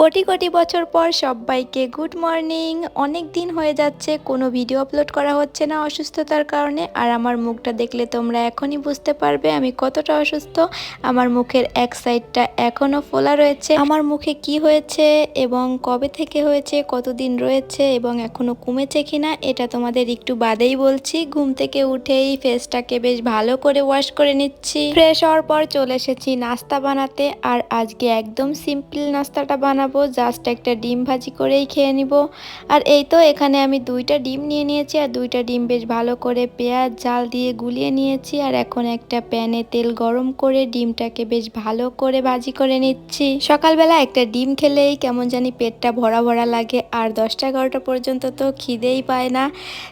কোটি কোটি বছর পর সবাইকে গুড মর্নিং। অনেক দিন হয়ে যাচ্ছে, কোনো ভিডিও আপলোড করা হচ্ছে না অসুস্থতার কারণে। আর আমার মুখটা দেখলে তোমরা এখনই বুঝতে পারবে আমি কতটা অসুস্থ। আমার মুখের এক সাইডটা এখনও ফোলা রয়েছে। আমার মুখে কি হয়েছে এবং কবে থেকে হয়েছে, কতদিন রয়েছে এবং এখনও কমেছে কিনা, এটা তোমাদের একটু বাদেই বলছি। ঘুম থেকে উঠেই ফেসটাকে বেশ ভালো করে ওয়াশ করে নিচ্ছি। ফ্রেশ হওয়ার পর চলে এসেছি নাস্তা বানাতে। আর আজকে একদম সিম্পল নাস্তাটা বানাবো। জাস্ট একটা ডিম ভাজি করেই খেয়ে নিব। আর এই তো এখানে আমি দুইটা ডিম নিয়ে নিয়েছি, আর দুইটা ডিম বেশ ভালো করে পেঁয়াজ জাল দিয়ে গুলিয়ে নিয়েছি, আর এখন একটা প্যানে তেল গরম করে ডিমটাকে বেশ ভালো করে ভাজি করে নিচ্ছি। সকালবেলা একটা ডিম খেলেই কেমন জানি পেটটা ভরা ভরা লাগে, আর দশটা এগারোটা পর্যন্ত তো খিদেই পায় না।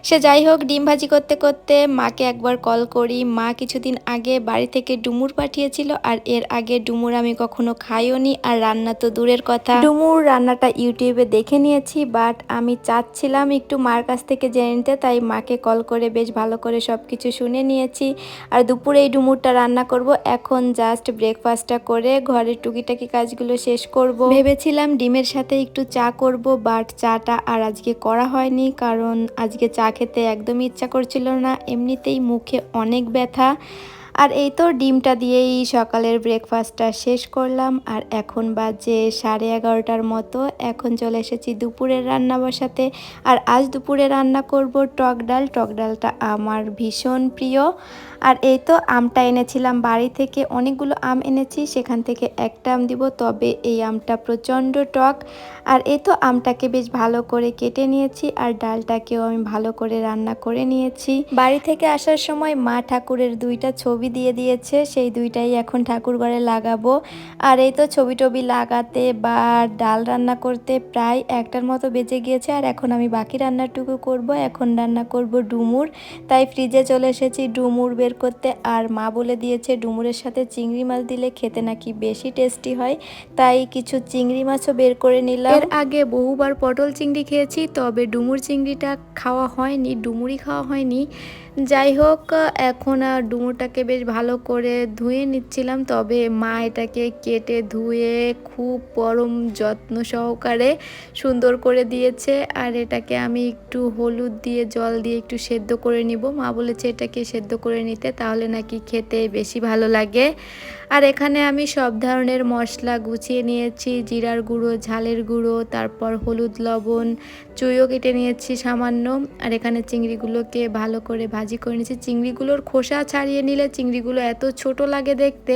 সে যাই হোক, ডিম ভাজি করতে করতে মাকে একবার কল করি। মা কিছুদিন আগে বাড়ি থেকে ডুমুর পাঠিয়েছিল, আর এর আগে ডুমুর আমি কখনো খাইও নি আর রান্না তো দূরের কথা। ডুমুর রান্নাটা ইউটিউবে দেখে নিয়েছি বাট আমি চাচ্ছিলাম একটু মার কাছ থেকে জেনে নিতে, তাই মাকে কল করে বেশ ভালো করে সব কিছু শুনে নিয়েছি। আর দুপুরে এই ডুমুরটা রান্না করব, এখন জাস্ট ব্রেকফাস্টটা করে ঘরের টুকিটাকি কাজগুলো শেষ করব। ভেবেছিলাম ডিমের সাথে একটু চা করব বাট চাটা আর আজকে করা হয়নি, কারণ আজকে চা খেতে একদমই ইচ্ছা করছিল না, এমনিতেই মুখে অনেক ব্যথা। আর এই তো ডিমটা দিয়েই সকালের ব্রেকফাস্টটা শেষ করলাম। আর এখন বাজে সাড়ে এগারোটার মতো। এখন চলে এসেছি দুপুরের রান্না বসাতে। আর আজ দুপুরে রান্না করব টক ডাল। টক ডালটা আমার ভীষণ প্রিয়। আর এই তো আমটা এনেছিলাম বাড়ি থেকে। অনেকগুলো আম এনেছি, সেখান থেকে একটা আম দিব। তবে এই আমটা প্রচণ্ড টক। আর এই তো আমটাকে বেশ ভালো করে কেটে নিয়েছি। আর ডালটাকেও আমি ভালো করে রান্না করে নিয়েছি। বাড়ি থেকে আসার সময় মা ঠাকুরের দুইটা ছবি দিয়ে দিয়েছে, সেই দুইটাই এখন ঠাকুর ঘরে লাগাবো। আর এই তো ছবি টবি লাগাতে বা ডাল রান্না করতে প্রায় একটার মতো বেজে গিয়েছে, আর এখন আমি বাকি রান্নাটুকু করব। এখন রান্না করব ডুমুর। তাই ফ্রিজে চলে এসেছি ডুমুর বের করতে। আর মা বলে দিয়েছে, ডুমুরের সাথে চিংড়ি মাছ দিলে খেতে নাকি বেশি টেস্টি হয়। তাই কিছু চিংড়ি মাছও বের করে নিলাম। এর আগে বহুবার পটল চিংড়ি খেয়েছি, তবে ডুমুর চিংড়িটা খাওয়া হয়নি, ডুমুরই খাওয়া হয়নি। যাই হোক, এখন আর ডুমুরটাকে বেশ ভালো করে ধুয়ে নিচ্ছিলাম, তবে মা এটাকে কেটে ধুয়ে খুব পরম যত্ন সহকারে সুন্দর করে দিয়েছে। আর এটাকে আমি একটু হলুদ দিয়ে, জল দিয়ে একটু সেদ্ধ করে নিব। মা বলেছে এটাকে সেদ্ধ করে নিতে, তাহলে নাকি খেতে বেশি ভালো লাগে। আর এখানে আমি সব ধরনের মশলা গুছিয়ে নিয়েছি, জিরার গুঁড়ো, ঝালের গুঁড়ো, তারপর হলুদ লবণ, চুইও কেটে নিয়েছি সামান্য। আর এখানে চিংড়িগুলোকে ভালো করে ভাজি করে নিয়েছি। চিংড়িগুলোর খোসা ছাড়িয়ে নিলে চিংড়িগুলো এত ছোট লাগে দেখতে।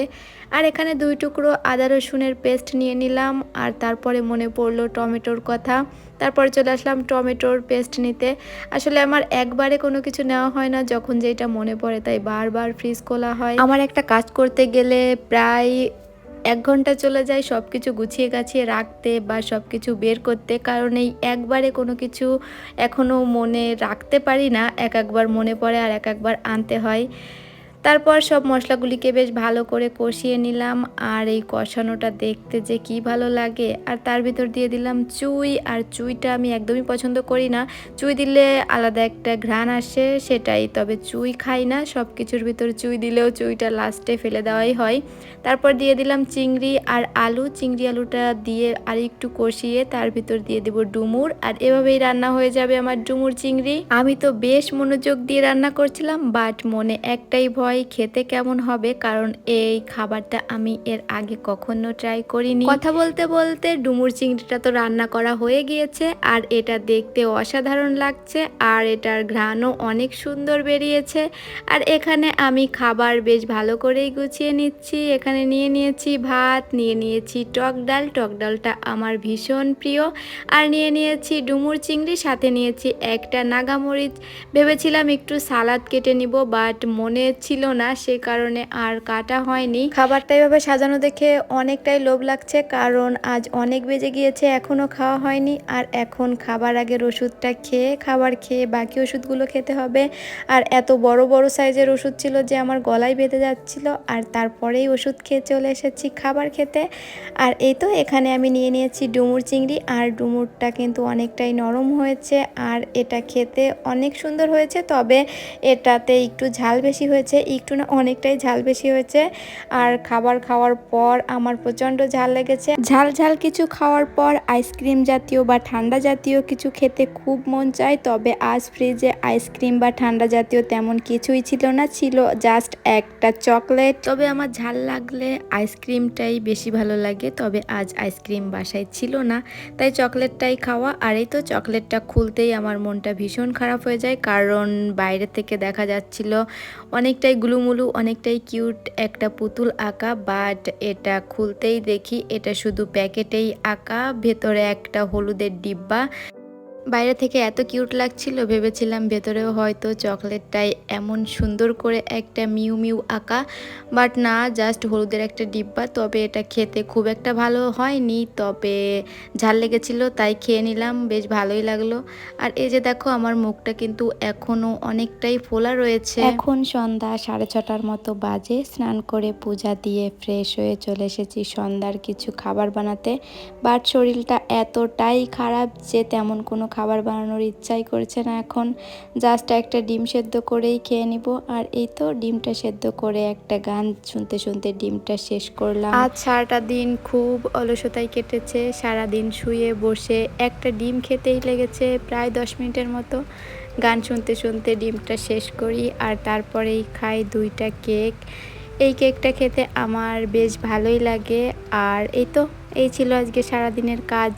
আর এখানে দুই টুকরো আদা রসুনের পেস্ট নিয়ে নিলাম। আর তারপরে মনে পড়ল টমেটোর কথা। তারপরে চলে আসলাম টমেটোর পেস্ট নিতে। আসলে আমার একবারে কোনো কিছু নেওয়া হয় না, যখন যেটা মনে পড়ে তাই বারবার ফ্রিজ খোলা হয়। আমার একটা কাজ করতে গেলে প্রায় এক ঘণ্টা চলে যায় সব কিছু গুছিয়ে গাছিয়ে রাখতে বা সব কিছু বের করতে। কারণ এই একবারে কোনো কিছু এখনও মনে রাখতে পারি না, এক একবার মনে পড়ে আর এক একবার আনতে হয়। তারপর সব মশলাগুলিকে বেশ ভালো করে কষিয়ে নিলাম আর এই কষানোটা দেখতে যে কি ভালো লাগে। আর তার ভিতর দিয়ে দিলাম চুই। আর চুইটা আমি একদমই পছন্দ করি না। চুই দিলে আলাদা একটা ঘ্রাণ আসে, সেটাই। তবে চুই খাই না। সব কিছুর ভিতর চুই দিলেও চুইটা লাস্টে ফেলে দেওয়াই হয়। তারপর দিয়ে দিলাম চিংড়ি আর আলু। চিংড়ি আলুটা দিয়ে আর একটু কষিয়ে তার ভিতর দিয়ে দেব ডুমুর। আর এভাবেই রান্না হয়ে যাবে আমার ডুমুর চিংড়ি। আমি তো বেশ মনোযোগ দিয়ে রান্না করছিলাম, বাট মনে একটাই ভয় হয় খেতে কেমন হবে? কারণ এই খাবারটা আমি এর আগে কখনো ট্রাই করিনি। কথা বলতে বলতে ডুমুর চিংড়িটা তো রান্না করা হয়ে গিয়েছে, আর এটা দেখতে অসাধারণ লাগছে, আর এটার ঘ্রাণও অনেক সুন্দর বেরিয়েছে। আর এখানে আমি খাবার বেশ ভালো করেই গুছিয়ে নিচ্ছি। এখানে নিয়ে নিয়েছি ভাত, নিয়ে নিয়েছি টক ডাল, টক ডালটা আমার ভীষণ প্রিয়। আর নিয়ে নিয়েছি ডুমুর চিংড়ি, সাথে নিয়েছি একটা নাগামরিচ ভেবেছিলাম একটু সালাদ কেটে নিব বাট মনে ছিল ছিল না, সে কারণে আর কাটা হয়নি। খাবারটা এভাবে সাজানো দেখে অনেকটাই লোভ লাগছে, কারণ আজ অনেক বেজে গিয়েছে, এখনও খাওয়া হয়নি। আর এখন খাবার আগের ওষুধটা খেয়ে, খাবার খেয়ে বাকি ওষুধগুলো খেতে হবে। আর এত বড় বড় সাইজের ওষুধ ছিল যে আমার গলায় বেঁধে যাচ্ছিল। আর তারপরেই ওষুধ খেয়ে চলে এসেছি খাবার খেতে। আর এই তো, এখানে আমি নিয়ে নিয়েছি ডুমুর চিংড়ি। আর ডুমুরটা কিন্তু অনেকটাই নরম হয়েছে। আর এটা খেতে অনেক সুন্দর হয়েছে, তবে এটাতে একটু ঝাল বেশি হয়েছে। একটু না অনেকটাই ঝাল বেশি হয়েছে। আর খাবার খাওয়ার পর আমার প্রচণ্ড ঝাল লেগেছে। ঝাল ঝাল কিছু খাওয়ার পর আইসক্রিম জাতীয় বা ঠান্ডা জাতীয় কিছু খেতে খুব মন চায়। তবে আজ ফ্রিজে আইসক্রিম বা ঠান্ডা জাতীয় তেমন কিছুই ছিল না, ছিল জাস্ট একটা চকলেট। তবে আমার ঝাল লাগলে আইসক্রিমটাই বেশি ভালো লাগে। তবে আজ আইসক্রিম বাসায় ছিল না, তাই চকলেটটাই খাওয়া। আর এই তো চকলেটটা খুলতেই আমার মনটা ভীষণ খারাপ হয়ে যায়, কারণ বাইরে থেকে দেখা যাচ্ছিল অনেকটাই গুলুমুলু অনেকটাই কিউট একটা পুতুল আঁকা বাট এটা খুলতেই দেখি এটা শুধু প্যাকেটেই আঁকা, ভেতরে একটা হলুদের ডিব্বা। বাইরে থেকে এত কিউট লাগছিল, ভেবেছিলাম ভেতরেও হয়তো চকলেটটাই এমন সুন্দর করে একটা মিউ মিউ আঁকা বাট না জাস্ট হলুদের একটা ডিব্বা, তবে এটা খেতে খুব একটা ভালো হয়নি, তবে ঝাল লেগেছিল, তাই খেয়ে নিলাম, বেশ ভালোই লাগল। আর এই যে দেখো, আমার মুখটা কিন্তু এখনও অনেকটাই ফোলা রয়েছে। এখন সন্ধ্যা সাড়ে ছটার মতো বাজে, স্নান করে পূজা দিয়ে ফ্রেশ হয়ে চলে এসেছি সন্ধ্যার কিছু খাবার বানাতে বাট শরীরটা এতটাই খারাপ যে তেমন কোনো খাবার বানানোর ইচ্ছাই করছে না এখন। জাস্ট একটা ডিম সেদ্ধ করেই খেয়ে নিব। আর এই তো ডিমটা সেদ্ধ করে একটা গান শুনতে শুনতে ডিমটা শেষ করলাম। আজ সারাটা দিন খুব অলসতায় কেটেছে। সারা দিন শুয়ে বসে একটা ডিম খেতেই লেগেছে প্রায় দশ মিনিটের মতো। গান শুনতে শুনতে ডিমটা শেষ করি আর তারপরেই খাই দুইটা কেক। এই কেকটা খেতে আমার বেশ ভালোই লাগে। আর এই তো, এই ছিল আজকে সারাদিনের কাজ।